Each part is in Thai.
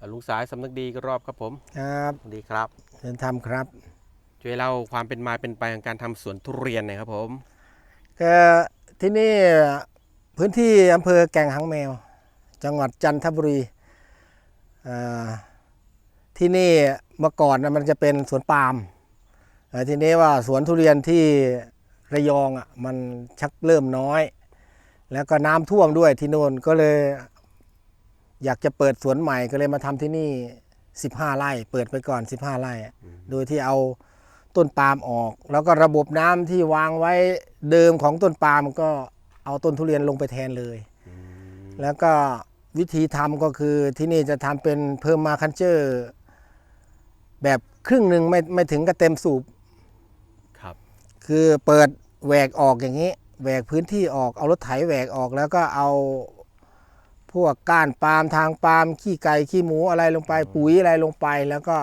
อ่าลุงสายสำนึกดีก็รอบครับผมครับสวัสดีครับเชิญทำครับ ช่วยเล่าความเป็นมาเป็นไปของการทำสวนทุเรียนหน่อยครับผมก็ที่นี่พื้นที่อำเภอแก่งหางแมว จังหวัดจันทบุรีอ่าที่นี่เมื่อก่อนนะมันจะเป็นสวนปาล์มแต่ทีนี้ว่าสวนทุเรียนที่ระยองอะมันชักเริ่มน้อย แล้วก็น้ำท่วมด้วยที่โน่นก็เลย อยากจะเปิดสวนใหม่ก็เลยมาทำที่นี่ 15 ไร่ เปิดไปก่อน 15 ไร่อะโดยที่เอาต้นปาล์มออก แล้วก็ระบบน้ำที่วางไว้เดิมของต้นปาล์มก็เอาต้นทุเรียนลงไปแทนเลย แล้วก็วิธีทำก็คือที่นี่จะทำเป็นเพิ่มมาคันเจอร์แบบครึ่งหนึ่งไม่ไม่ถึงกับเต็มสูบครับ คือเปิดแหวกออกอย่างนี้แหวกพื้นที่ออกเอารถไถแหวกออกแล้วก็เอา พวกก้านปาล์มทางปาล์มขี้ไก่ขี้หมูอะไรลงไป ปุ๋ยอะไรลงไป แล้วก็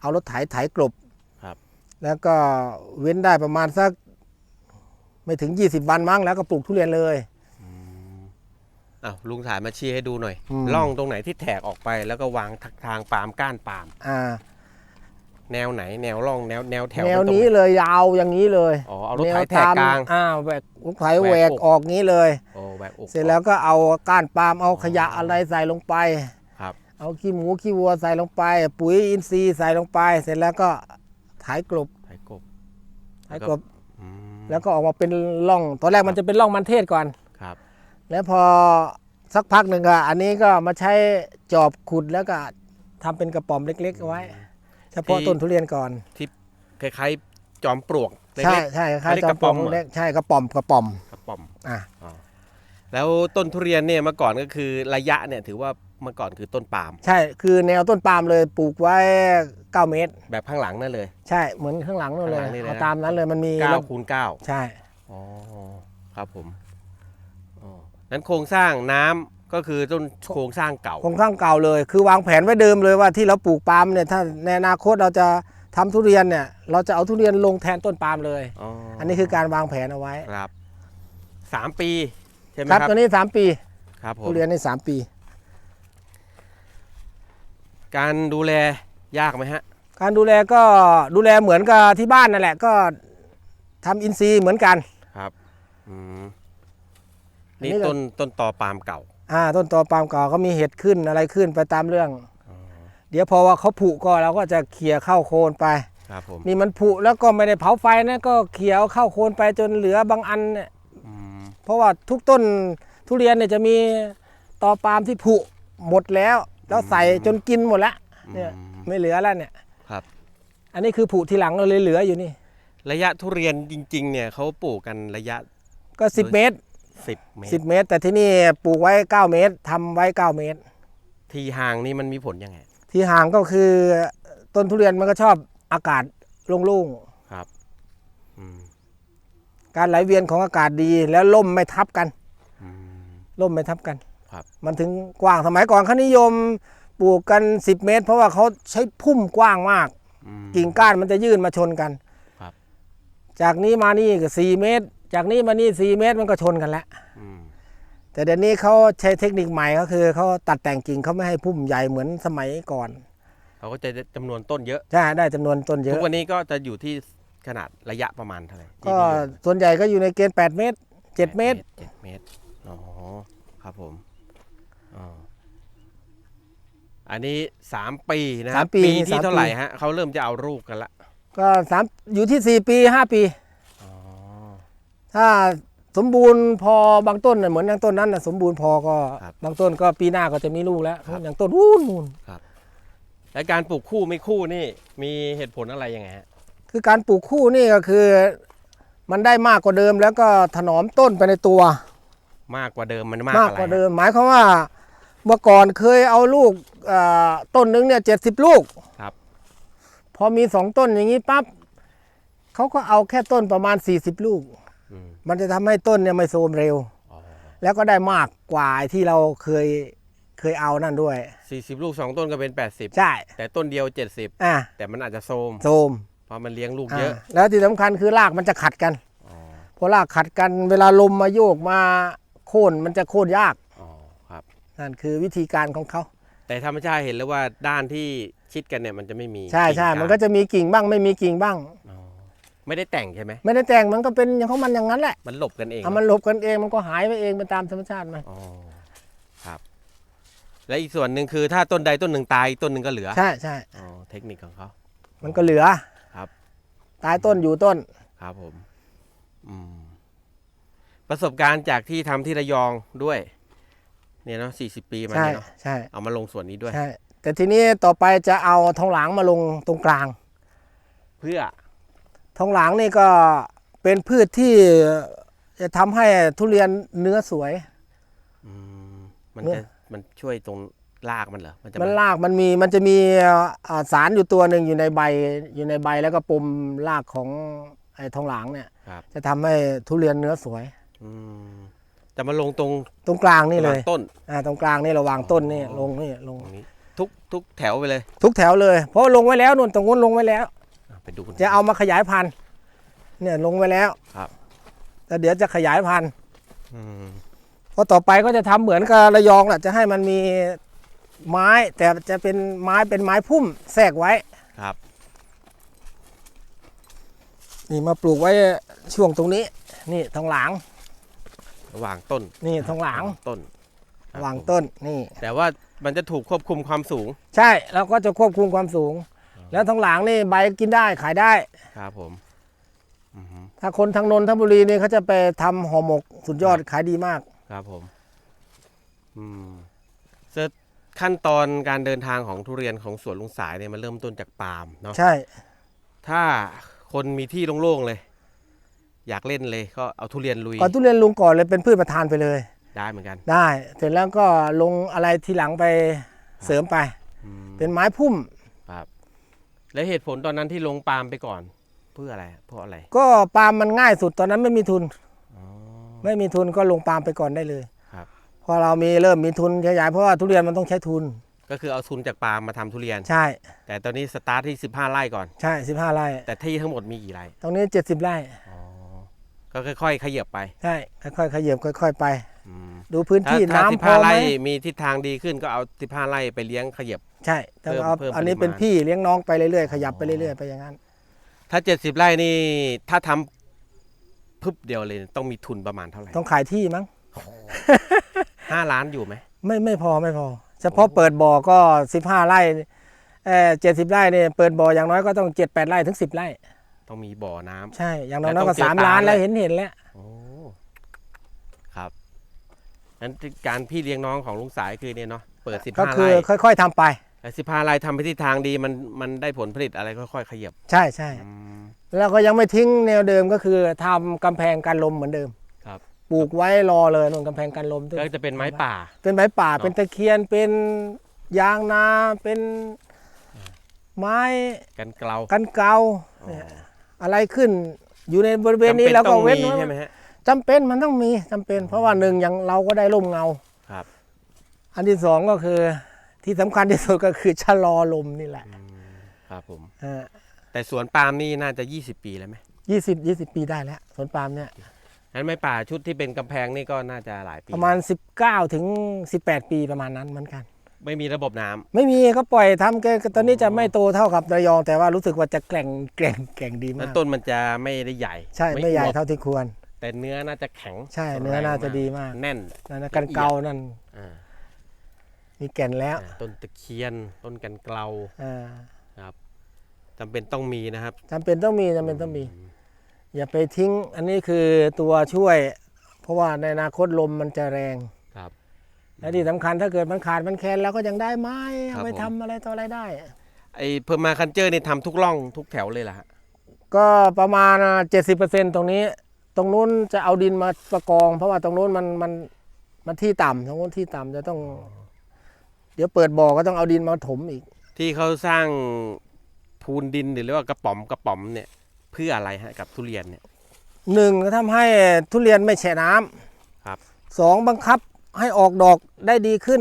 เอารถไถไถกลบครับ แล้วก็เว้นได้ประมาณสัก ไม่ถึง 20 วันมั้งแล้วก็ปลูกทุเรียนเลย อ้าวลุงสายมาชี้ให้ดูหน่อยอืม ร่องตรงไหนที่แถกออกไปแล้วก็วางทางปาล์มก้านปาล์มอ่า แนวไหนแนวร่องแนวแนวแถวแนวมัตรงนี้ไหเลยยาวอย่างนี้เลยอ๋อเอารถแนไถวแถกกลางอ่าแหวกรถไถแหแหววกกอกออกนี้เลยโอ้แหวกอกเสร็จแล้วก็เอาก้านปาล์มเอาขยะอะไรใส่ลงไปครับ เอาขี้หมูขี้วัวใส่ลงไป ปุ๋ยอินทรีย์ใส่ลงไป เสร็จแล้วก็ไถกลบไถกบไถกลบอืมแล้วก็ออกมาเป็นร่องตอนแรกมันจะเป็นร่องมันเทศก่อนครับ แล้วพอสักพักหนึ่งก็อันนี้ก็มาใช้จอบขุดแล้วก็ทำเป็นกระป๋อมเล็กๆเอาไว้ เฉพาะต้นทุเรียนก่อน ที่คล้ายๆจอมปลวกเล็ใช่กใช่คเขาล้ายเรียกๆจกอระมป๋ปออมมเหรอเล็กใช่กระป๋อมกระป๋อมๆกระป๋อมอะอ๋อแล้วต้นทุเรียนเนี่ยเมื่อก่อนก็คือระยะเนี่ยถือว่าเมื่อก่อนคือต้นปาล์มใช่คือแนวต้นปาล์มเลยปลูกไว้ 9 เมตร แบบข้างหลังนั่นเลย ใช่เหมือนข้างหลังนู่นเลยข้างหลังนี่เลยนะเอาตามนั้นเลยมันมีเก้าระคูณเก้าใช่อ๋อครับผมอ๋อนั้นโครงสร้างน้ำ ก็คือต้นโครงสร้างเก่าคงข้างเก่าเลย คือวางแผนไว้เดิมเลยว่าที่เราปลูกปาล์มเนี่ยถ้าในอนาคตเราจะทำทุเรียนเนี่ย เราจะเอาทุเรียนลงแทนต้นปาล์มเลยอ๋ออัอันนี้คือการวางแผนเอาไว้ครับสามปีใช่ไหมครับครับตัวนี้3ปีครับผมทุเรียนนี่3ปี การดูแลยากไหมฮะ การดูแลก็ดูแลเหมือนกับที่บ้านนั่นแหละ ก็ทำอินทรีย์เหมือนกันครับอืมอันนี้นี่เราต้นต้นตอปาล์มเก่า อ่าต้นตอปาล์มเก่าก็มีเห็ดขึ้นอะไรขึ้นไปตามเรื่อง เดี๋ยวพอว่าเขาผุก็เราก็จะเขี่ยเข้าโคนไป ครับผมนี่มันผุแล้วก็ไม่ได้เผาไฟนะก็เขี่ยเอาเข้าโคนไปจนเหลือบางอันเนี่ยอืมเพราะว่าทุกต้นทุเรียนเนี่ยจะมีตอปาล์มที่ผุหมดแล้ว แล้วใส่จนกินหมดแล้วเนี่ยอืมไม่เหลือแล้วเนี่ย ครับ อันนี้คือผุทีหลังเราเลยเหลืออยู่นี่ ระยะทุเรียนจริง ๆ เนี่ยเขาปลูกกันระยะก็ 10 เมตร 10เมตร 10 เมตร แต่ที่นี่ปลูกไว้ 9 เมตรทำไว้ 9 เมตร ทีห่างนี่มันมีผลยังไง ที่ห่างก็คือต้นทุเรียนมันก็ชอบอากาศโล่งครับ อืมๆการไหลเวียนของอากาศดีแล้วล่มไม่ทับกัน อืมล่มไม่ทับกัน ครับ มันถึงกว้างสมัยก่อนเขานิยมปลูกกัน 10 เมตร เพราะว่าเขาใช้พุ่มกว้างมาก อืม กิ่งก้านมันจะยื่นมาชนกันครับ จากนี้มานี่ก็สี่เมตร จากนี้มานี่สี่เมตรมันก็ชนกันแล้วอืมแต่เดี๋ยวนี้เขาใช้เทคนิคใหม่ก็คือเขาตัดแต่งกิ่งเขาไม่ให้พุ่มใหญ่เหมือนสมัยก่อนเขาก็จะจำนวนต้นเยอะใช่ได้จำนวนต้นเยทุอะกวันนี้ก็จะอยู่ที่ขนาดระยะประมาณเท่าไหร่ที่ก็นิยมส่วนใหญ่ก็อยู่ในเกณฑ์8เมตร7เมตรเจ็ดเมตรอ๋อครับผมอ๋ออันนี้สามปีนะครัสามปีปีนี่ที่สามเท่าไหร่ปีฮะเขาเริ่มจะเอารูปกันละก็สามอยู่ที่4ปี5ปีอ๋อ ถ้าสมบูรณ์พอบางต้นน่ะเหมือนอย่างต้นนั้นนะสมบูรณ์พอก็บางต้นก็ปีหน้าก็จะมีลูกแล้วอย่างต้นวูนนู่นและการปลูกคู่ไม่คู่นี่มีเหตุผลอะไรยังไงฮะ คือการปลูกคู่นี่ก็คือ มันได้มากกว่าเดิมแล้วก็ถนอมต้นไปในตัว มากกว่าเดิมมันมากมากอะไรกว่าฮะเดิม หมายความว่าเมื่อก่อนเคยเอาลูกเอ่อต้นหนึงเนี่ยเจ็ดสิบลูก ครับพอมีสองต้นอย่างนี้ปั๊บเขาก็เอาแค่ต้นประมาณ 40 ลูกอื มมันจะทำให้ต้นเนี่ยไม่โทรมเร็วอ๋อแล้วก็ได้มากกว่าไอ้ที่เราเคยเคยเอานั่นด้วยสี่สิบลูกสองต้นก็เป็นแปดสิบใช่ แต่ต้นเดียวเจ็ดสิบอะแต่มันอาจจะโทรมโทรมเพราะมันเลี้ยงลูกเยอะอะแล้วที่สำคัญคือรากมันจะขัดกันอ๋อพอรากขัดกันเวลาลมมาโยกมาโค่นมันจะโค่นยากอ๋อครับนั่นคือวิธีการของเขา แต่ธรรมชาติเห็นแล้วว่าด้านที่ชิดกันเนี่ยมันจะไม่มี ใช่ใช่กิ่งมันก็จะมีกิ่งบ้างไม่มีกิ่งบ้างอ๋อ ไม่ได้แต่งใช่ไหมไม่ได้แต่งมันก็เป็นอย่างของมันอย่างนั้นแหละมันหลบกันเองเอามันหลบกันเองมันก็หายไปเองไปตามธรรมชาติมันอ๋อครับ และอีกส่วนหนึ่งคือถ้าต้นใดต้นหนึ่งตายอีกต้นหนึ่งก็เหลือใช่ใช่อ๋อเทคนิคของเขา มันก็เหลือครับ ตายต้นอยู่ต้นครับผม อืม ประสบการณ์จากที่ทำที่ระยองด้วย เนี่ยเนาะสี่สิบปีมาใช่เนี่ยเนาะใช่เอามาลงส่วนนี้ด้วย ใช่แต่ทีนี้ต่อไปจะเอาทองหลางมาลงตรงกลาง เพื่อ ทองหลางนี่ก็เป็นพืชที่จะทำให้ทุเรียนเนื้อสวย อืมมันเนี่จะย มันช่วยตรงรากมันเหรอมันจะมันรากมันมีมันจะมีอ่าสารอยู่ตัวหนึ่งอยู่ในใบอยู่ในใบแล้วก็ปมรากของไอ้ทองหลางเนี่ย ครับจะทำให้ทุเรียนเนื้อสวย อืมจะมาลงตรงตรงกลางนี่เลยหงต้น อ่าตรงกลางนี่เราวางต้นนี่อ๋อ ลงนี่ลงตรงนี้ ทุกทุกแถวไปเลย ทุกแถวเลย เพราะลงไว้แล้วนู่นตรงนู้นลงไว้แล้วอะไป ดูกันจะเอามาขยายพันธุ์เนี่ยลงไว้แล้วครับแต่เดี๋ยวจะขยายพันธุ์อืมเพราะต่อไปก็จะทำเหมือนกับระยองแหละจะให้มันมีไม้แต่จะเป็นไม้เป็นไม้พุ่มแทรกไว้ครับ นี่มาปลูกไว้ช่วงตรงนี้ นี่ทองหลางระหว่างต้น นี่ทองหลางต้นครับวางผมต้นนี่ แต่ว่ามันจะถูกควบคุมความสูง ใช่เราก็จะควบคุมความสูง แล้วทองหลางนี่ใบกินได้ขายได้ ครับผมอือฮึถ้าคนทางนนทบุรีนี่เขาจะไปทำห่อหมกสุดยอดขายดีมาก ครับผม อืมเซอร์ขั้นตอนการเดินทางของทุเรียนของสวนลุงสายเนี่ยมันเริ่มต้นจากปาล์มเนาะ ใช่ ถ้าคนมีที่โล่งๆเลย อยากเล่นเลยก็เอาทุเรียนลุยก่อนทุเรียนลุงก่อนเลยเป็นพืชประทานไปเลย ได้เหมือนกัน ได้ เสร็จแล้วก็ลงอะไรทีหลังไปเสริมไป อืมเป็นไม้พุ่มครับ แล้วเหตุผลตอนนั้นที่ลงปาล์มไปก่อน เพื่ออะไรเพราะอะไรก็ปาล์มมันง่ายสุดตอนนั้นไม่มีทุน อ๋อ ไม่มีทุนก็ลงปาล์มไปก่อนได้เลยครับ พอเรามีเริ่มมีทุนขยายเพราะว่าทุเรียนมันต้องใช้ทุน ก็คือเอาทุนจากปาล์มมาทำทุเรียน ใช่แต่ตอนนี้สตาร์ทที่ 15 ไร่ก่อน ใช่15ไร่แต่ที่ทั้งหมดมีกี่ไร่ตรงนี้70ไร่อ๋อก็ค่อยๆ ขยับไปใช่ค่อยๆขยับค่อย ๆ ไป อืมดูพื้นถ้าที่ถ้าน้ำสิบพอห้าไหมไร่มีทิศทางดีขึ้นก็เอาสิบห้าไร่ไปเลี้ยงขยับ ใช่แต่เพิ่มเอาเพิ่มอันนี้ปริมาณเป็นพี่เลี้ยงน้องไปเรื่อยๆขยับไปเรื่อยๆไปอย่างนั้น ถ้าเจ็ดสิบไร่นี่ถ้าทำพึบเดียวเลยต้องมีทุนประมาณเท่าไหร่ต้องขายที่มั้ง ห้าล้านอยู่ไหม ไม่ไม่พอไม่พอ เฉพาะเปิดบ่อก็15ไร่เออเจ็ดสิบไร่เนี่ยเปิดบ่ออย่างน้อยก็ต้องเจ็ดแปดไร่ถึงสิบไร่ ต้องมีบ่อน้ำ ใช่ อย่างน้อยแต่ต้องก็เจอสามปลาล้านแล้วด้วย เห็นเห็นแล้วโอ้ครับนั้นการพี่เลี้ยงน้องของลุงสายคือเนี่ยเนาะเปิดสิบก็ห้าคืไร่อค่อย ๆทำไป แต่สิบห้าไร่ทำไปที่ทางดีมันมันได้ผลผลิตอะไรค่อยๆขยับใช่ใช่อืมแล้วก็ยังไม่ทิ้งแนวเดิมก็คือทำกำแพงกันลมเหมือนเดิม ครับ ปลูกไว้รอเลยนู่นกำแพงกันลมก็จะเป็นไม้ป่า เป็นไม้ป่า เนอะ เป็นตะเคียนเป็นยางนาเป็นไม้กันเกลากันเกาอ๋อเนี่ยอะไรขึ้นอยู่ในบริเวณจำนี้เป็นแล้วต้ก็องเว้นมีไว้ ใช่ไหมฮะ จำเป็นมันต้องมีจำเป็น เพราะว่าหนึ่งอย่างเราก็ได้ร่มเงา ครับ อันที่สองก็คือ ที่สำคัญที่สุดก็คือชะลอลมนี่แหละอืมครับผม อ่าแต่สวนปาล์มนี่น่าจะ 20 ปีแล้วไหมยี่สิบยี่สิบปีได้แล้วสวนปาล์มเนี่ย งั้นไม้ป่าชุดที่เป็นกำแพงนี่ก็น่าจะหลายปีประมาณ 19 ถึง 18 ปีประมาณนั้นเหมือนกัน ไม่มีระบบน้ำ ไม่มีก็ปล่อยทำแกตอนนี้จะไม่โตเท่ากับระยอง แต่ว่ารู้สึกว่าจะแกร่งแกร่งแกร่งดีแล้วมากต้นมันจะไม่ได้ใหญ่ใช่ไม่ใหญ่อวบเท่าที่ควร แต่เนื้อน่าจะแข็งใช่เนื้อน่าจะดีมากแน่น นั่นนะกันเกานั่นอ่า มีแก่นแล้วอ่าต้นตะเคียน ต้นกันเกลาอ่าครับจำเป็นต้องมีนะครับ จำเป็นต้องมีจำเป็นต้องมี อย่าไปทิ้ง อันนี้คือตัวช่วย เพราะว่าในอนาคตลมมันจะแรงครับ และที่สำคัญถ้าเกิดมันขาดมันแคลนเราก็ยังได้ไม้ครัเอาบ ไปผมทำอะไรต่ออะไรได้ ไอ้เพิ่มมาคันเจอร์นี่ทำทุกร่องทุกแถวเลยล่ะฮะก็ประมาณ 70%ตรงนี้ ตรงนู้นจะเอาดินมาประกอง เพราะว่าตรงนู้นมันมันมันที่ต่ำตรงนู้นที่ต่ำจะต้องเดี๋ยวเปิดบ่อก็ต้องเอาดินมาถมอีก ที่เขาสร้างพูนดินหรือเรียกว่ากระป๋อมกระป๋อมเนี่ยเพื่ออะไรฮะกับทุเรียนเนี่ย หนึ่งก็ทำให้ทุเรียนไม่แฉะน้ำครับ สองบังคับให้ออกดอกได้ดีขึ้น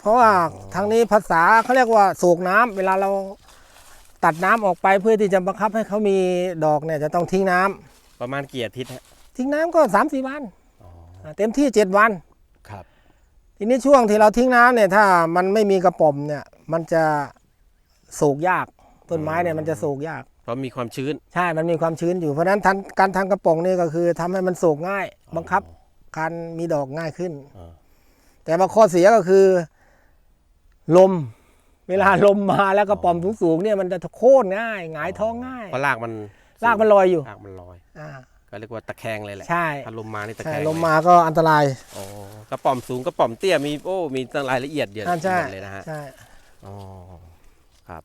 เพราะว่าทางนี้ภาษาเขาเรียกว่าโศกน้ำเวลาเราตัดน้ำออกไปเพื่อที่จะบังคับให้เขามีดอกเนี่ยจะต้องทิ้งน้ำประมาณกี่อาทิตย์ฮะทิ้งน้ำก็สามสี่วันาเต็มที่เจ็ดวันครับ ทีนี้ช่วงที่เราทิ้งน้ำเนี่ยถ้ามันไม่มีกระป๋อมเนี่ย มันจะสูกยากต้นไม้เนี่ยมันจะสูกยาก เพราะมีความชื้น ใช่มันมีความชื้นอยู่เพราะฉะนั้นทันการทำกระป๋องนี่ก็คือทำให้มันสูกง่าย บังคับการมีดอกง่ายขึ้น อ่า แต่ว่าข้อเสียก็คือ ลม เวลาลมมาแล้วกระป๋อมสูงๆเนี่ยมันจะโค่นง่ายหงายท้องง่ายเพราะรากมันรากมันลอยอยู่ รากมันลอย อ่า ก็เรียกว่าตะแคงเลยแหละใช่ถ้าลมมานี่ตะใช่แคงลมมาก็อันตรายอ๋อกระป๋อมสูงกระป๋อมเตี้ยมีโอ้มีตั้งรายละเอียดเยอะอ่าใช่หมดเลยนะฮะใช่อ๋อครับ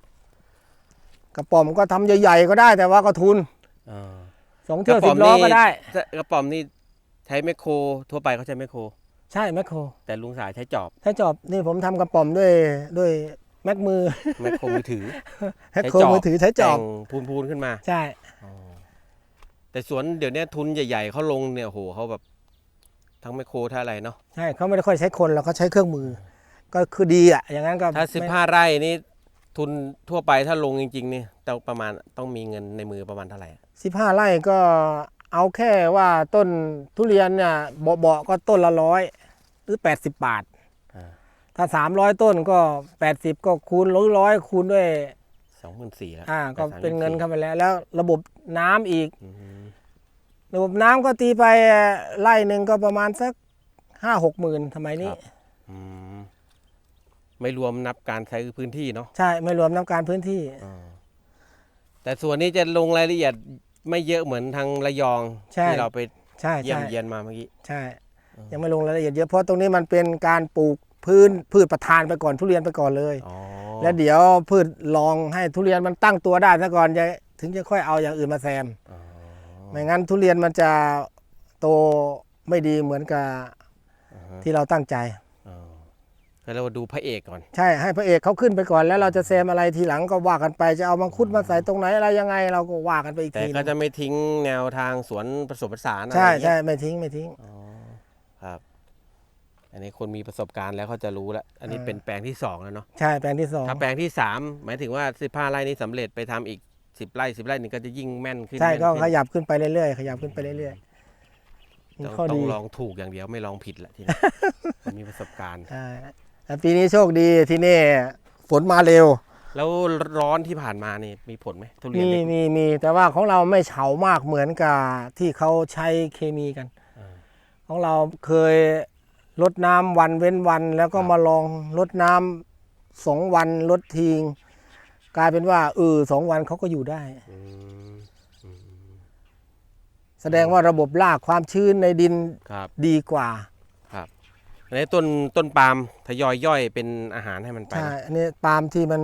กระป๋อมก็ทำใหญ่ๆก็ได้แต่ว่าก็ทุนอ่า สองเที่ยวสิบล้อก็ได้กระป๋อมนี่ใช้แมคโคร ทั่วไปเขาใช้แมคโคร ใช่แมคโครแต่ลุงสายใช้จอบ ถ้าจอบนี่ผมทำกระป๋อมด้วยด้วยแม็กมือแมคโครมือถือแม็กโครมือถือใช้จอบแต่งพูนๆขึ้นมา ใช่อ๋อ แต่สวนเดี๋ยวนี้ทุนใหญ่ ๆเขาลงเนี่ยโหเขาแบบทั้งแมคโครทั้งอะไรเนาะใช่เขาไม่ได้ค่อยใช้คนแล้วเขาใช้เครื่องมือ ก็คือดีอะ อย่างนั้นก็ถ้าสิบไม่ห้าไร่นี่ทุนทั่วไปถ้าลงจริง ๆ นี่ต้องประมาณต้องมีเงินในมือประมาณเท่าไหร่อะสิบห้าไร่ก็เอาแค่ว่าต้นทุเรียนเนี่ยเบาๆก็ต้นละร้อยหรือแปดสิบบาทอ่าถ้าสามร้อยต้นก็แปดสิบก็คูณร้อยร้อยคูณด้วยสองหมื่นสี่แล้วอ่าก็แปดสามเป็นเงินยี่สิบเข้าไปแล้ว แล้วระบบน้ำอีกอืม ระบบน้ำก็ตีไปไร่หนึ่งก็ประมาณสักห้าหกหมื่นสมัยนี้อืมไม่รวมนับการใช้พื้นที่เนาะใช่ไม่รวมน้ำการพื้นที่อ่าแต่ส่วนนี้จะลงรายละเอียดไม่เยอะเหมือนทางระยองใช่ ที่เราไปใช่เยี่ยมใช่เยียนมาเมื่อกี้ ใช่ยังไม่ลงรายละเอียดเยอะเพราะตรงนี้มันเป็นการปลูกพื้นพืชประทานไปก่อนทุเรียนไปก่อนเลย อ๋อแล้วเดี๋ยวพืชลองให้ทุเรียนมันตั้งตัวได้ซะก่อนจะถึงจะค่อยเอาอย่างอื่นมาแซม อ๋อ ไม่งั้นทุเรียนมันจะโตไม่ดีเหมือนกับอ่าฮะที่เราตั้งใจ อ๋อก็เรียกว่าดูพระเอกก่อน ใช่ให้พระเอกเขาขึ้นไปก่อนแล้วเราจะแซมอะไรทีหลังก็ว่ากันไป จะเอามังคุดมาใส่ตรงไหนอะไรยังไงเราก็ว่ากันไปอีกแต่ทีก็นึงจะไม่ทิ้งแนวทางสวนผสมผสานอะไรใช่อย่างเงี้ใช่ยไม่ทิ้งไม่ทิ้ง อ๋อครับ อันนี้คนมีประสบการณ์แล้วเขาจะรู้แล้วอันนี้อ่าเป็นแปลงที่สองแล้วเนาะใช่แปลงที่สองถ้าแปลงที่สามหมายถึงว่าสิบห้าไร่นี้สำเร็จไปทำอีก สิบไร่สิบไร่นี่ก็จะยิ่งแม่นขึ้นใช่แม่นก็ขึ้นขยับขึ้นไปเรื่อยๆขยับขึ้นไปเรื่อยๆมีต้องข้อต้อดีงลองถูกอย่างเดียวไม่ลองผิดละทีนี้คนมีประสบการณ์ ใช่แต่ปีนี้โชคดีที่นี่ฝนมาเร็ว แล้วร้อนที่ผ่านมานี่มีผลไหมทุเรียนมีเล็ก มีมีแต่ว่าของเราไม่เฉามากเหมือนกับที่เขาใช้เคมีกัน อ่าของเราเคยลดน้ำวันเว้นวัน แล้วก็ครับ มาลองลดน้ำสองวันลดทิ้ง กลายเป็นว่าเออสองวันเขาก็อยู่ได้อืมอืมแสดงว่าระบบรากความชื้นในดินครับดีกว่าครับอันนี้ต้นต้นปาล์มทยอยย่อยเป็นอาหารให้มันไปใช่นะอันนี้ปาล์มที่มัน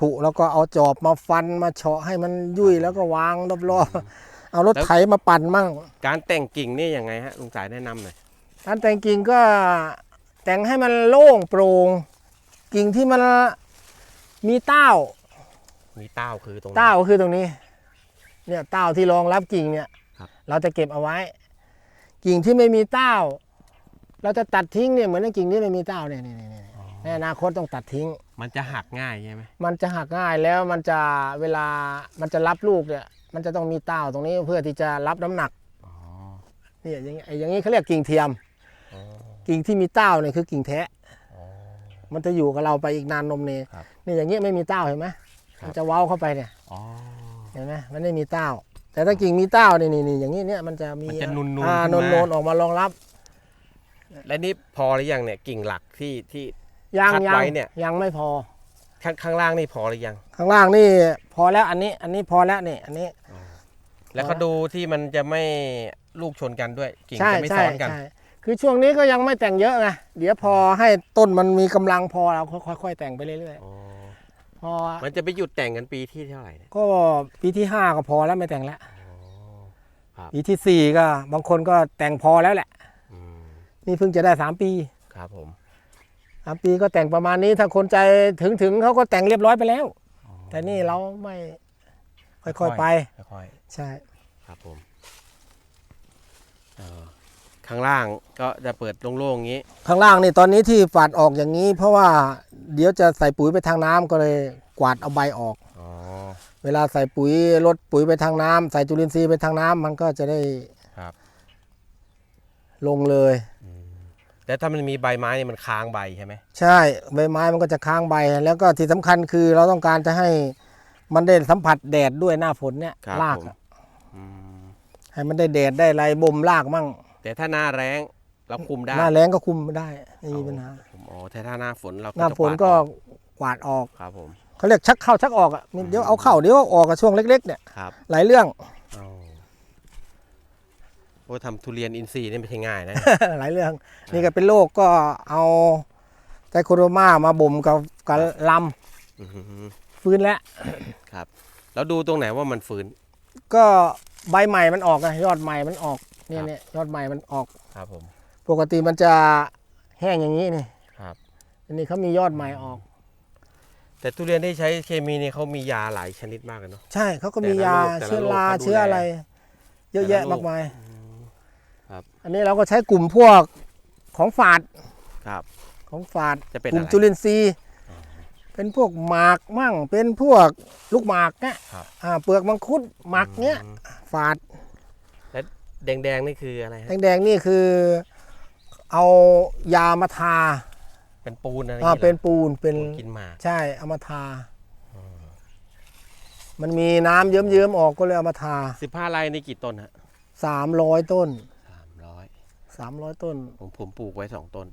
ผุแล้วก็เอาจอบมาฟันมาเฉาะให้มันยุ่ยแล้วก็วางรอบๆเอารถไถมาปั่นมั่ง การแต่งกิ่งนี่ยังไงฮะลุงสายแนะนำหน่อยการแต่งกิ่งก็แต่งให้มันโล่งโปร่งกิ่งที่มันมีเต้า มีเต้าคือตรงไหนเต้าก็คือตรงนี้ เนี่ยเต้าที่รองรับกิ่งเนี่ยครับ เราจะเก็บเอาไว้ กิ่งที่ไม่มีเต้า เราจะตัดทิ้งเนี่ยเหมือนในกิ่งที่ไม่มีเต้าเนี่ยเนี่ยเนี่ยเนี่ยในอนาคตต้องตัดทิ้ง มันจะหักง่ายใช่ไหมมันจะหักง่ายแล้วมันจะเวลามันจะรับลูกเนี่ย มันจะต้องมีเต้าตรงนี้เพื่อที่จะรับน้ำหนักอ๋อเนี่ยอย่างนี้ไอ้อย่างนี้เขาเรียกกิ่งเทียม อ๋อ กิ่งที่มีเต้าเนี่ยคือกิ่งแท้อ๋อมันจะอยู่กับเราไปอีกนานนมเนครับ นี่อย่างนี้ไม่มีเต้าเห็นไหมครับ มันจะเว้าเข้าไปเนี่ยอ๋อเห็นไหมมันไม่มีเต้า แต่ถ้ากิ่งมีเต้านี่นี่นี่อย่างนี้เนี่ยมันจะมีมันจะนูนๆอ่าขึ้นนมา นๆออกมารองรับและนี่พอหรือยังเนี่ยกิ่งหลักที่ที่ยังคัดยังไว้เนี่ย ยังไม่พอ ข้างข้างล่างนี่พอหรือยัง ข้างล่างนี่พอแล้วอันนี้อันนี้พอแล้วนี่อันนี้ แล้วก็ดูที่มันจะไม่ลูกชนกันด้วย กิ่งใช่จะไม่ใช่ซ้อนกันใช่คือช่วงนี้ก็ยังไม่แต่งเยอะไง เดี๋ยวพอให้ต้นมันมีกำลังพอเราค่อยๆแต่งไปเรื่อยอ๋อๆ พอมันจะไปหยุดแต่งกันปีที่เท่าไหร่เนี่ยก็ปีที่ห้าก็พอแล้วไม่แต่งแล้วอ๋อปีที่สี่ก็บางคนก็แต่งพอแล้วแหละอืมนี่เพิ่งจะได้สามปีครับผมสามปีก็แต่งประมาณนี้ถ้าคนใจถึงถึงเขาก็แต่งเรียบร้อยไปแล้ว แต่นี่เราไม่ค่อยๆไปค่อยใช่ๆครับผมเอ่อ ข้างล่างก็จะเปิดโล่งๆอย่างนี้ ข้างล่างนี่ตอนนี้ที่ฝาดออกอย่างนี้ เพราะว่าเดี๋ยวจะใส่ปุ๋ยไปทางน้ำก็เลยกวาดเอาใบออก อ๋อ เวลาใส่ปุ๋ยลดปุ๋ยไปทางน้ำใส่จุลินทรีย์ไปทางน้ำมันก็จะได้ครับ ลงเลยอืมแต่ถ้ามันมีใบไม้เนี่ยมันค้างใบใช่ไหมใช่ใบไม้มันก็จะค้างใบ แล้วก็ที่สำคัญคือเราต้องการจะให้มันได้สัมผัสแดดด้วยหน้าฝนเนี่ยครับรากผมอะอืมให้มันได้แดดได้อะไรบ่มรากมั่ง แต่ถ้าหน้าแรงเราคุมได้หน้าแล้งก็คุมไม่ได้ไม่มีปัญหาผมอ๋อแต่ถ้าหน้าฝนเราหน้าฝนก็จะกวาดออกกวาดออกครับผมเขาเรียกชักเข้าชักออกอะเดี๋ยวเอาเข้าเดี๋ยวเอาออกกับช่วงเล็ก ๆ เนี่ยครับหลายเรื่องเอาโอ้ทำทุเรียนอินทรีย์นี่ไม่ใช่ง่ายนะ หลายเรื่อง นี่ก็เป็นโรคก็เอาไตโคโรมามาบ่มกับกับลอื้อหือำฟื้นแล้วครับ แล้วดูตรงไหนว่ามันฝืนก็ใบใหม่มันออกนะยอดใหม่มันออก เนี่คยรับเนี่ยยอดใหม่มันออก ครับผม ปกติมันจะแห้งอย่างนี้นี่ครับ อันนี้เขามียอดใหม่ออก แต่ทุเรียนที่ใช้เคมีนี่เขามียาหลายชนิดมากเลยเนาะ ใช่เขาก็มีแต่ละยาโรคแต่ละเชื้อราโรคเขาดูเชื้ออะไร เยอะแยะแต่ละโรคมากมายครับ อันนี้เราก็ใช้กลุ่มพวกของฝาดครับ ของฝาดจะเป็นกลุ่มอะไรจุลินทรีย์เป็นพวกหมากมั่ง เป็นพวกลูกหมากเนี่ยครับอ่าเปลือกมังคุดหมักเนี้ยอืมฝาด แดงๆนี่คืออะไรฮะแดงๆนี่คือ เอายามาทาเป็นปูนอะไรอ่าอย่างเป็นงี้ปูนเป็นเหรอกินหมากใช่เอามาทา มันมีน้ำเยิ้มๆออกก็เลยเอามาทา สิบห้าไร่นี่กี่ต้นฮะสามร้อยต้น สามร้อยสามร้อยต้น ผมผมปลูกไว้สองต้น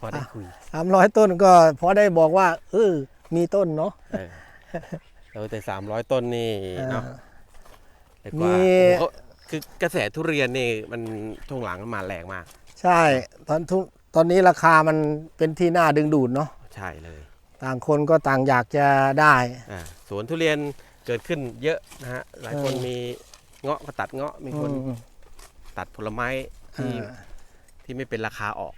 พอได้คุยสามร้อยต้นก็พอได้บอกว่าเออมีต้นเนาะ เออเออแต่สามร้อยต้นนี่เนาะอ่า แต่กว่ามี โอ้โหคือกระแสทุเรียนนี่มันช่วงหลังมันมาแรงมาก ใช่ตอนทุตอนนี้ราคามันเป็นที่น่าดึงดูดเนาะใช่เลยต่างคนก็ต่างอยากจะได้ อ่าสวนทุเรียนเกิดขึ้นเยอะนะฮะหลายคนเออ มีเงาะก็ตัดเงาะมีคนอืมตัดผลไม้ที่อ่า ที่ไม่เป็นราคาออก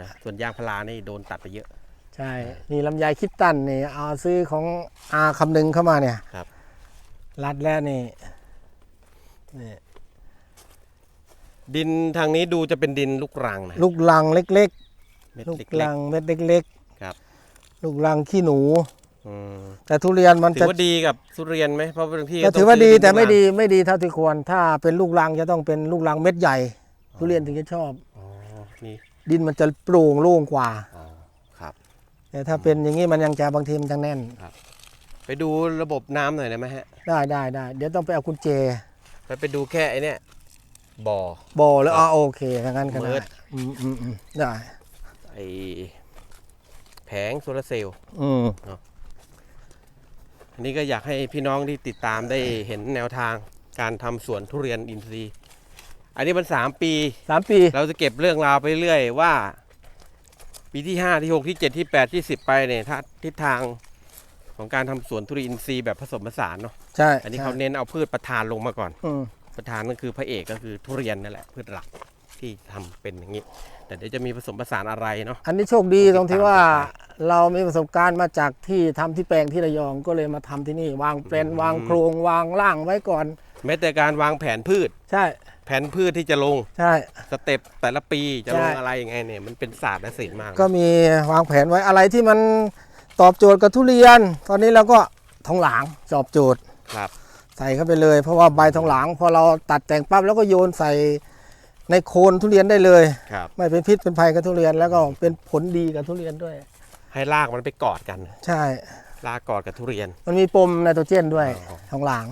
นะส่วนยางพารานี่โดนตัดไปเยอะ ใช่ นี่ลำไยคิดตันนี่เอาซื้อของอาคำนึงเข้ามาเนี่ยครับ รัดแล้วนี่ นี่ดินทางนี้ดูจะเป็นดินลูกรังนะลูกลังเล็กเม็ดๆ ลูกเล็กลังเม็ดเล็กครับๆลูกลังขี้หนู ๆอืมแต่ทุเรียนมันถืจะอว่าดีกับทุเรียนไหมเพราะบางที่ก็ต้งถือว่าซื้ดีนแต่ไม่ลูกรังดีไม่ดีเท่าที่ควร ถ้าเป็นลูกลังจะต้องเป็นลูกลังเม็ดใหญ่ ทุเรียนถึงจะชอบ อ๋อนี่ดินมันจะโปร่งโล่งกว่า อ๋อครับ แต่ถ้าเป็นอย่างนี้มันยังจะบางทีมันจะแน่น ไปดูระบบน้ำหน่อยได้ไหมฮะได้ได้ได้เดี๋ยวต้องไปเอากุญแจ ไปไปดูแค่ไอ้เนี่ยบ่อบ่อแล้วอ๋อโอเคอย่างนั้นก็เมิได้ดอืมอืมอืมได้ไอ้แผงโซลาร์เซลล์อืมอันนี้ก็อยากให้พี่น้องที่ติดตามได้เห็นแนวทางการทำสวนทุเรียนอินทรีย์ อันนี้มันสามปี สามปีเราจะเก็บเรื่องราวไปเรื่อยว่า ปีที่ห้าที่หกที่เจ็ดที่แปดที่สิบไปเนี่ยถ้าทิศทาง ของการทำสวนทุเรียนอินทรีย์แบบผสมผสานเนาะใช่อันนี้ใช่เขาเน้นเอาพืชประธานลงมาก่อนอืมประธานก็คือพระเอกก็คือทุเรียนนั่นแหละพืชหลักที่ทำเป็นอย่างนี้ แต่เดี๋ยวจะมีผสมผสานอะไรเนาะอันนี้โชคดีตรงที่ว่าติดตามต่อเรามีประสบการณ์มาจากที่ทำที่แปลงที่ระยองก็เลยมาทำที่นี่ วางแปลนอืมวางโครงวางร่างไว้ก่อนแม้แต่การวางแผนพืช ใช่ แผนพืชที่จะลง ใช่ สเต็ปแต่ละปีจะลงใช่อะไรยังไงเนี่ยมันเป็นศาสตร์และศิลป์มาก ก็มีวางแผนไว้อะไรที่มัน ตอบโจทย์กับทุเรียน ตอนนี้เราก็ทองหลางตอบโจทย์ครับ ใส่เข้าไปเลย เพราะว่าใบทองหลางพอเราตัดแต่งปั๊บแล้วก็โยนใส่ในโคนทุเรียนได้เลย ครับ ไม่เป็นพิษเป็นภัยกับทุเรียนแล้วก็เป็นผลดีกับทุเรียนด้วย ให้รากมันไปกอดกันใช่ รากกอดกับทุเรียน มันมีปมไนโตรเจนด้วยอ๋อ ทองหลาง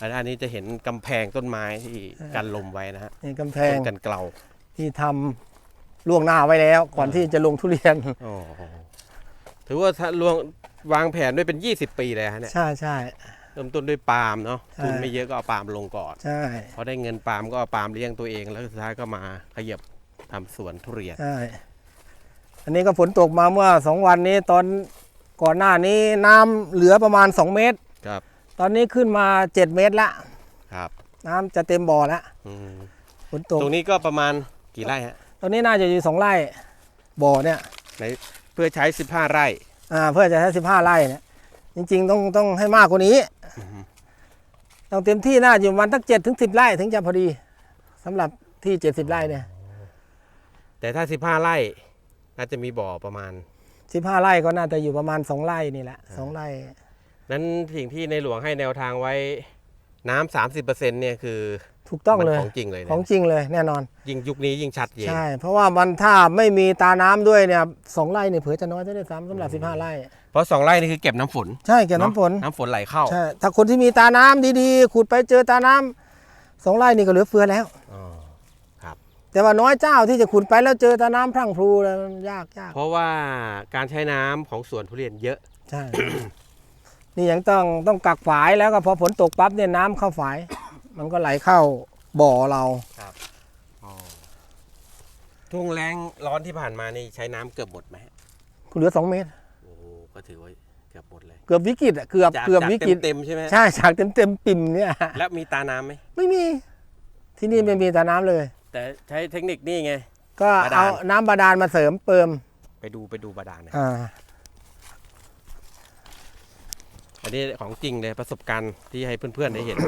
อันนี้จะเห็นกำแพงต้นไม้ที่กันลมไว้นะฮะนี่กำแพต้งนกันเกลาที่ทำล่วงหน้าไว้แล้ว ก่อนที่จะลงทุเรียน โอ้โห ถือว่าถ้าลวงวางแผนด้วยเป็น 20 ปีเลยฮะเนี่ยใช่ใช่ เริ่มต้นด้วยปาล์มเนาะใช่ ทุนไม่เยอะก็เอาปาล์มลงก่อนใช่พอได้เงินปาล์มก็เอาปาล์มเลี้ยงตัวเองแล้วสุดท้ายก็มาขยับทำสวนทุเรียนใช่ อันนี้ก็ฝนตกมาเมื่อสองวันนี้ตอนก่อนหน้านี้น้ำเหลือประมาณ 2 เมตร ครับตอนนี้ขึ้นมา 7 เมตรละครับน้ำจะเต็มบ่อแล้วอืมฝนตกตรงนี้ก็ประมาณกี่ไร่ฮะตอนนี้น่าจะอยู่สองไร่บ่อเนี่ยใน เพื่อใช้ 15 ไร่ อ่า เพื่อจะให้สิบห้าไร่เนี่ยจริง ๆ ต้องต้องให้มากกว่านี้อือฮึต้องเต็มที่น่าอยู่ประมันตั้งเจ็ดถึงสิบไร่ถึงจะพอดีสำหรับที่เจ็ดสิบไร่เนี่ยแต่ถ้า 15 ไร่ น่าจะมีบ่อประมาณ สิบห้าไร่ก็น่าจะอยู่ประมาณสองไร่นี่แหละสองไร่ นั้นสิ่งที่ในหลวงให้แนวทางไว้น้ำ30%เนี่ยคือ ถูกต้องมันเลย ของจริงเลยของนะจริงเลยแน่นอน ยิ่งยุคนี้ยิ่งชัดเจนใช่ เพราะว่ามันถ้าไม่มีตาน้ำด้วยเนี่ยสองไร่เนี่ยเผื่อจะน้อยซะด้วยซ้ำสำหรับ 15 ไร่ เพราะสองไร่นี่คือเก็บน้ำฝน ใช่เกี่ยวน้ำฝนเอะน้ำฝนไหลเข้า ใช่ ถ้าคนที่มีตาน้ำดีๆ ขุดไปเจอตาน้ำสองไร่นี่ก็เหลือเฟือแล้วอ๋อแต่ว่าน้อยเจ้าที่จะขุดไปแล้วเจอตาน้ำพรั่งพรูเลยมันยากยาก เพราะว่าการใช้น้ำของสวนทุเรียนเยอะ ใช่ นี่ยังต้องต้องกักฝายแล้วก็พอฝนตกปั๊บเนี่ยน้ำเข้าฝาย มันก็ไหลเข้าบ่อเรา ทุ่งแรงร้อนที่ผ่านมานี่ใช้น้ำเกือบหมดไหมเหลือสองเมตร โอ้โหก็ถือว่าเกือบหมดเลยเกือบวิกฤตอะเกือบจากเกือบจากวิกฤตเต็มๆใช่ไหมใช่ฉากเต็มเต็มๆปิ่มเนี่ยแล้วมีตาน้ำไหมไม่มี ที่นี่ไม่มีตาน้ำเลย แต่ใช้เทคนิคนี่ไง ก็บาดาล เอาน้ำบาดาลมาเสริมเติมไปดูไปดูบาดาลนะอ่าอันนี้ของจริงเลยประสบการณ์ที่ให้เพื่อนๆได้เห็น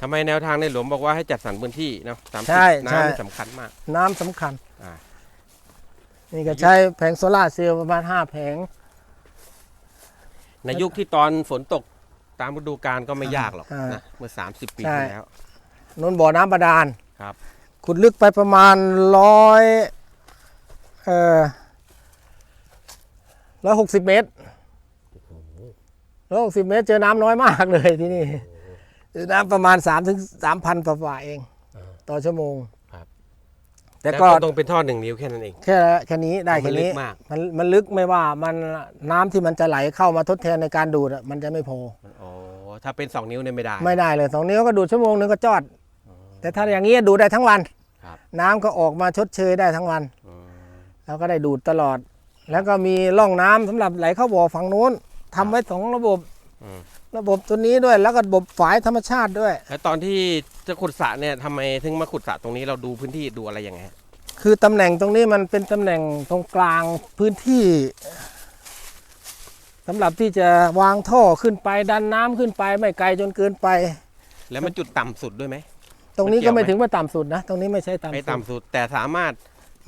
ทำไมแนวทางในหลวงบอกว่าให้จัดสรรพื้นที่เนาะสามสิบใช่ใช่ น้ำนี่สำคัญมาก น้ำสำคัญ อ่า นี่ก็ใช้แผงโซล่าร์เซลล์ประมาณ 5 แผง ในยุคที่ตอนฝนตกตามฤดูกาลก็ไม่ยากหรอกอ่านนะเมื่อ 30 ปีใช่ ที่แล้ว นนบ่อน้ำบาดาลครับ ขุดลึกไปประมาณร้อยเอ่อร้อยหกสิบเมตรร้อยหกสิบเมตร เจอน้ำน้อยมากเลยที่นี่เจอ น้ำประมาณ3ามถึงสามพันฝ่าๆเอง ต่อชั่วโมงครับ แต่แล้วก็ก็ต้องเป็นท่อหนึ่งนิ้วแค่นั้นเอง แค่แค่นี้ได้เพแค่ราะมันลึนี้กมาก มันมันลึกไม่ว่ามันน้ำที่มันจะไหลเข้ามาทดแทนในการดูดอะมันจะไม่พอ อ๋อ ถ้าเป็น 2 นิ้วเนี่ยไม่ได้ ไม่ได้เลยสองนิ้วก็ดูดชั่วโมงนึงก็จอด แต่ถ้าอย่างนี้ดูดได้ทั้งวัน ครับ น้ำก็ออกมาชดเชยได้ทั้งวัน อืมแล้วก็ได้ดูดตลอด แล้วก็มีร่องน้ำสำหรับไหลเข้าบ่อฝั่งนู้นทำไว้สองระบบ อืม ระบบตัวนี้ด้วยแล้วก็ระบบฝายธรรมชาติด้วย แล้วตอนที่จะขุดสระเนี่ยทำไมถึงมาขุดสระตรงนี้เราดูพื้นที่ดูอะไรยังไงฮะคือตำแหน่งตรงนี้มันเป็นตำแหน่งตรงกลางพื้นที่สำหรับที่จะวางท่อขึ้นไปดันน้ำขึ้นไปไม่ไกลจนเกินไป แล้วมันจุดต่ำสุดด้วยไหม ตรงนี้มันเกี่ก็ยวไหมไม่ถึงว่าต่ำสุดนะ ตรงนี้ไม่ใช่ต่ำไม่สุด ต่ำสุดแต่สามารถ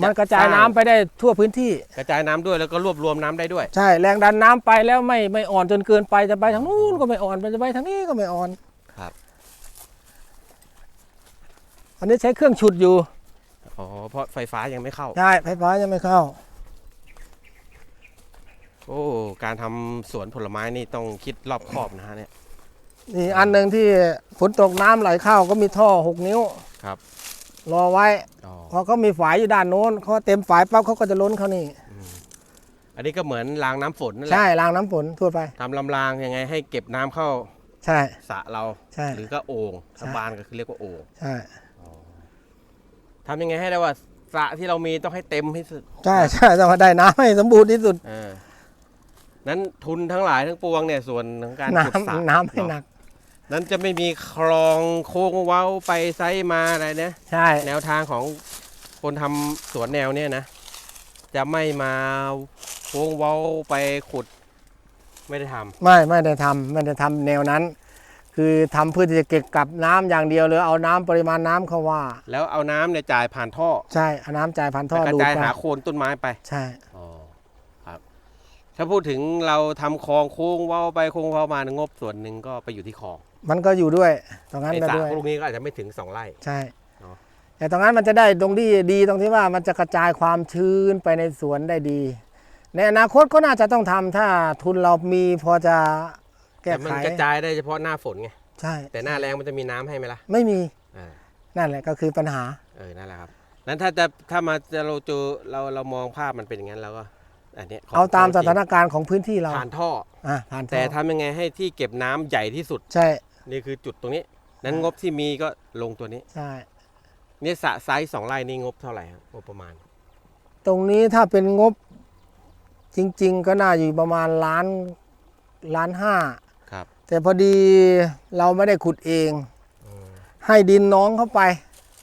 มันกระจายน้ำไปได้ทั่วพื้นที่ กระจายน้ำด้วยแล้วก็รวบรวมน้ำได้ด้วย ใช่แรงดันน้ำไปแล้วไม่ไม่อ่อนจนเกินไปจะไปทางนู้นก็ไม่อ่อนไปจะไปทางนี้ก็ไม่อ่อนครับ อันนี้ใช้เครื่องฉุดอยู่อ๋อเพราะไฟฟ้ายังไม่เข้าใช่ไฟฟ้ายังไม่เข้า โอ้การทำสวนผลไม้นี่ต้องคิดรอบคอบนะฮะเนี่ยนี่อันหนึ่งที่ฝนตกน้ำไหลเข้าก็มีท่อหกนิ้วครับ รอไว้อ๋อพอเขามีฝายอยู่ด้านโน้นเขาเต็มฝายปั๊บเขาก็จะล้นเขานี่ อันนี้ก็เหมือนรางน้ำฝนนั่นแหละใช่รางน้ำฝนทั่วไป ทำลำรางยังไงให้เก็บน้ำเข้าใช่ สระเรา ใช่ หรือก็โอ่งใช่สะบานก็คือเรียกว่าโอ่งใช่ ทำยังไงให้ได้ว่าสระที่เรามีต้องให้เต็มให้สุดใช่ใช่ต้องได้น้ำให้สมบูรณ์ที่สุด เออนั้นทุนทั้งหลายทั้งปวงเนี่ยส่วนของการขุดสระน้ำน้ำให้หนัก นั้นจะไม่มีคลองโค้งเว้าไปไซส์มาอะไรเนี่ยใช่ แนวทางของคนทำสวนแนวเนี่ยนะ จะไม่มาโค้งเว้าไปขุด ไม่ได้ทำไม่ไม่ได้ทำไม่ได้ทำแนวนั้น คือทำเพื่อที่จะเก็บกับน้ำอย่างเดียวหรือเอาน้ำปริมาณน้ำเขาว่า แล้วเอาน้ำเนี่ยจ่ายผ่านท่อใช่เอาน้ำจ่ายผ่านท่อแล้วกระดูดจายไปหาโคนต้นไม้ไป ใช่ อ๋อครับ ถ้าพูดถึงเราทำคลองโค้งเว้าไปโค้งเว้ามางบส่วนหนึ่งก็ไปอยู่ที่คลอง มันก็อยู่ด้วย ตรงนั้นไอ้ก็สระด้วยพวกนี้ก็อาจจะไม่ถึงสองไร่ ใช่ เนอะ แต่ตรงนั้นมันจะได้ตรงที่ดีตรงที่ว่ามันจะกระจายความชื้นไปในสวนได้ดี ในอนาคตก็น่าจะต้องทำถ้าทุนเรามีพอจะแก้แต่มัไขนกระจายได้เฉพาะหน้าฝนไงใช่ แต่หน้าแรงมันจะมีน้ำให้ไหมล่ะไม่มีอ่า นั่นแหละก็คือปัญหา เออ นั่นแหละครับ นั้นถ้าจะถ้ามาจะเราเจอเราเรามองภาพมันเป็นอย่างนั้นแล้วก็ อันเนี้ยของเอาตามขสองจริงถานการณ์ของพื้นที่เราผ่านท่อ อะผ่านท่อแต่ทำยังไงให้ที่เก็บน้ำใหญ่ที่สุด ใช่ นี่คือจุดตรงนี้ นั้นงบที่มีก็ลงตัวนี้ ใช่ เนี่ยสระไซส์สองไร่นี่งบเท่าไหร่ครับงบประมาณ ตรงนี้ถ้าเป็นงบจริง ๆ ก็น่าอยู่ประมาณล้านล้านห้าครับ แต่พอดีเราไม่ได้ขุดเองอืมให้ดินน้องเข้าไป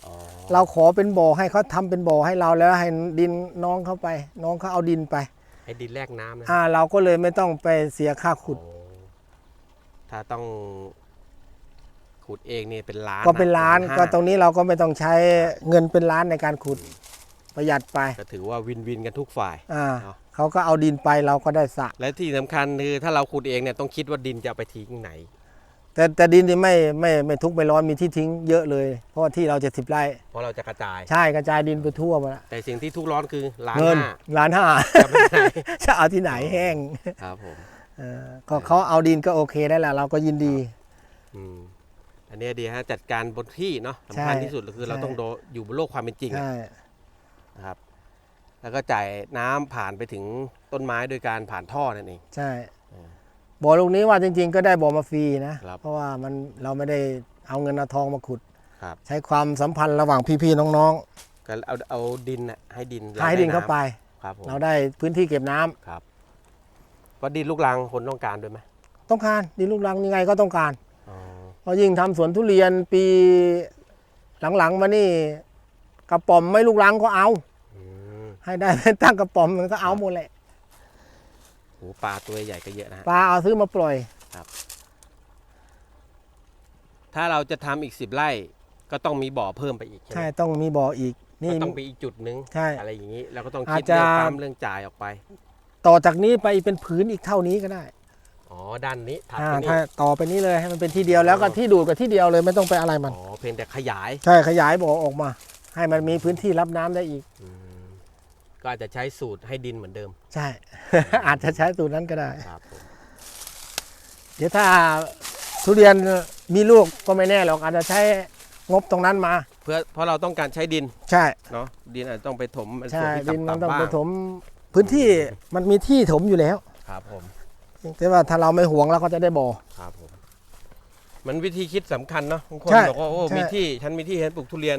อ๋อเราขอเป็นบ่อให้เขาทำเป็นบ่อให้เราแล้วให้ดินน้องเข้าไป น้องเขาเอาดินไป ให้ดินแลกน้ำนะอ่า เราก็เลยไม่ต้องไปเสียค่าขุดโอ้ถ้าต้อง ขุดเองนี่เป็นล้านก็เป็นล้านห้ก็ตรงนี้เราก็ไม่ต้องใช้เงินเป็นล้านในการขุดประหยัดไปก็ถือว่าวินวินกันทุกฝ่ายอ่าเนาะเขาก็เอาดินไปเราก็ได้สระและที่สำคัญคือถ้าเราขุดเองเนี่ยต้องคิดว่าดินจะเอาไปทิ้งไหน แต่แต่ดินนี่ไม่ไม่ไม่ทุกข์ไม่ร้อนมีที่ทิ้งเยอะเลย เพราะว่าที่เราจะสิบไร่เพราะเราจะกระจายใช่กระจายดินไปทั่วหมดละแต่สิ่งที่ทุกข์ร้อนคือล้านเงินห้าล้านห้าจะไปไหนจะเอาที่ไหนแห้งครับผมเออก็เขาเอาดินก็โอเคได้แหละเราก็ยินดี อืมอันเนี้ยดีฮะจัดการบนที่เนาะสำคัญใช่ที่สุดคือเราใช่ต้องโดอยู่บนโลกความเป็นจริงอะใช่นะครับ แล้วก็จ่ายน้ำผ่านไปถึงต้นไม้โดยการผ่านท่อนั่นเองใช่เออบ่อลูกนี้ว่าจริง ๆ ก็ได้บ่อมาฟรีนะครับเพราะว่ามันเราไม่ได้เอาเงินเอาทองมาขุดครับใช้ความสัมพันธ์ระหว่างพี่ๆน้องก็เอาเอาดินน่ะให้ดินๆรให้ดินำเข้าไปครับผมเราได้พื้นที่เก็บน้ำครับ ก็ดินลูกรังคนต้องการด้วยไหมต้องการดินลูกรังยังไงก็ต้องการอ๋อเพ ราะยิ่งทำสวนทุเรียนปีหลังๆมานี่กระป๋อมไม่ลูกรังก็เอาอืมให้ได้เป็นตั้งกระป๋อมมันก็เอาหมดแหละโหปลาตัวใหญ่ก็เยอะนะฮะปลาเอาซื้อมาปล่อยถ้าเราจะทำอีกสิบไร่ก็ต้องมีบ่อเพิ่มไปอีกใช่ไหใช่มต้องมีบ่ออีกนี่ก็ต้องไปอีกจุดนึงใช่อะไรอย่างนี้เราก็ต้องอาคิจดจะเรื่องปั๊มเรื่องจ่ายออกไป ต่อจากนี้ไปเป็นผืนอีกเท่านี้ก็ได้ อ๋อด้านนี้ถัดอ่าไปนี่ถ้าต่อไปนี้เลยให้มันเป็นที่เดียวแล้วก็ที่ดูดกับที่เดียวเลยไม่ต้องไปอะไรมัน อ๋อเพียงแต่ขยายใช่ขยายบ่อออกมา ให้มันมีพื้นที่รับน้ำได้อีก อืมก็อาจจะใช้สูตรให้ดินเหมือนเดิมใช่ อาจจะใช้สูตรนั้นก็ได้ ครับผมเดี๋ยวถ้าทุเรียนมีลูกก็ไม่แน่หรอกอาจจะใช้งบตรงนั้นมา เพื่อเพราะเราต้องการใช้ดินใช่ เนาะดินอาจจะต้องไปถมมันใช่ส่วนที่ดินมันต่ำต้องๆบ้าไปงถมพื้นที่มันมีที่ถมอยู่แล้ว ครับผม แต่ว่าถ้าเราไม่หวงเราก็จะได้บ่อ ครับผมมันวิธีคิดสำคัญเนาะบางคนใช่บอกว่าโอ้ใช่ มีที่ฉันมีที่ฉันปลูกทุเรียน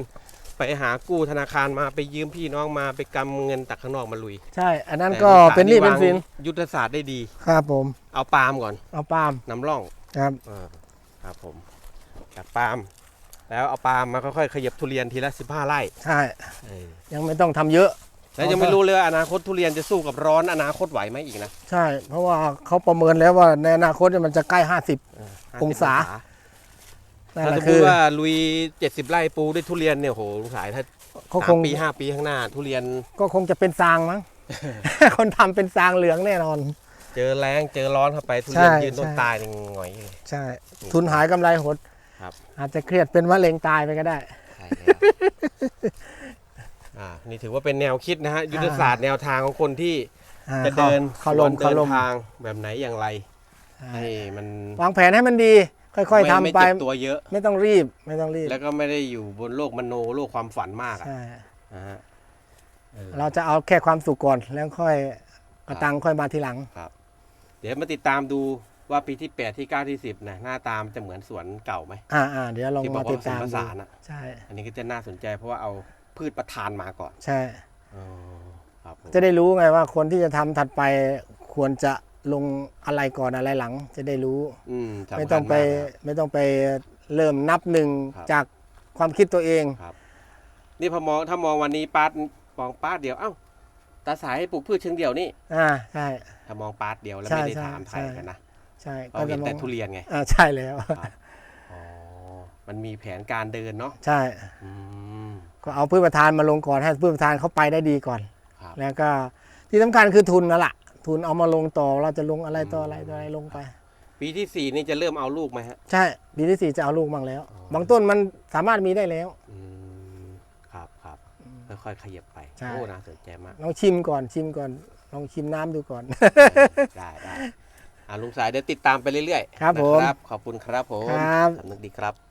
ไปหากู้ธนาคารมาไปยืมพี่น้องมาไปกำเงินตักข้างนอกมาลุยใช่ อันนั้นแต่ก็ลูค้าเป็นหนี้เป็นสินวางยุทธศาสตร์ได้ดี ครับผม เอาปาล์มก่อนเอาปาล์มนำร่องครับเออครับผมจากปาล์มแล้วเอาปาล์มมาค่อยๆขยับทุเรียนทีละ 15ไร่ใช่ เออยังไม่ต้องทำเยอะ แล้วยังไม่รู้เลยว่าอนาคตทุเรียนจะสู้กับร้อนอนาคตไหวไหมอีกนะใช่ เพราะว่าเขาประเมินแล้วว่าในอนาคตเนี่ยมันจะใกล้50 50องศานั่นถ้าแหสละมมคือ ติว่าลุย 70 ไร่ปลูกด้วยทุเรียนเนี่ยโหลุงสายถ้าเขาคสาง มปีห้าปีข้างหน้า ทุเรียนก็คงจะเป็นซางมั้ง คนทำเป็นซางเหลืองแน่นอน เจอแรงเจอร้อนเข้าไปทุเรียนใช่ยืนต้นใช่ ตายนี่หงอยเลย ใช่ ทุนหายกำไรหด ครับ อาจจะเครียดเป็นมะเร็งตายไปก็ได้ ใช่แล้ว อ่านี่ถือว่าเป็นแนวคิดนะฮะยุทธศาสตร์แนวทางของคนที่อ่าจะเดินเข้าลมสวนเข้าลเดิมนทางแบบไหนอย่างไรใช่ให้มันวางแผนให้มันดี ค่อย ๆทำไม่ไป เจ็บตัวเยอะ ไม่ต้องรีบไม่ต้องรีบแล้วก็ไม่ได้อยู่บนโลกมโนโลกความฝันมากอะใช่นะฮะเออ เราจะเอาแค่ความสุขก่อนแล้วค่อยกระตังค่อยมาทีหลัง เดี๋ยวมาติดตามดูว่าปีที่ 8 ที่ 9 ที่ 10นะหน้าตามจะเหมือนสวนเก่าไหมอ่าอ่าเดี๋ยวลองที่บอมากติดว่าผสมตามผดูสานอะใช่ อันนี้ก็จะน่าสนใจเพราะว่าเอา พืชประทานมาก่อนใช่ อ๋อครับผมจะได้รู้ไงว่าคนที่จะทำถัดไปควรจะลงอะไรก่อนอะไรหลัง จะได้รู้ อืมสำคัญไม่ต้องไปากนะครับ ไม่ต้องไปเริ่มนับหนึ่งครับ จากความคิดตัวเอง นี่พอมองถ้ามองวันนี้ปาดมองปาดเดียวเอ้าตาสายให้ปลูกพืชเชิงเดียวนี่อ่าใช่ ถ้ามองปาดเดียวแล้วใช่ไม่ได้ใช่ถามไทยใช่ กันนะใช่เราเห็นมองแต่ทุเรียนไงอ่าใช่แล้ว อ๋อมันมีแผนการเดินเนาะใช่ อืม ก็เอาพืชประทานมาลงก่อนให้พืชประทานเขาไปได้ดีก่อน ครับแล้วก็ที่สำคัญคือทุนนั่นแหละทุนเอามาลงต่อเราจะลงอะไรต่ออะไรต่ออะไรลงไป ปีที่สี่นี่จะเริ่มเอาลูกไหมฮะ ใช่ปีที่สี่จะเอาลูกบ้างแล้ว อ๋อ บางต้นมันสามารถมีได้แล้ว อืมครับครับค่อยๆขยับไปใช่ โอ้น่าสนใจมาก ลองชิมก่อนชิมก่อน ลองชิมน้ำดูก่อน ได้ได้อ่าลุงสายเดี๋ยวติดตามไปเรื่อยๆครับผมนะครับขอบคุณครับผมครับ สำนึกดีครับ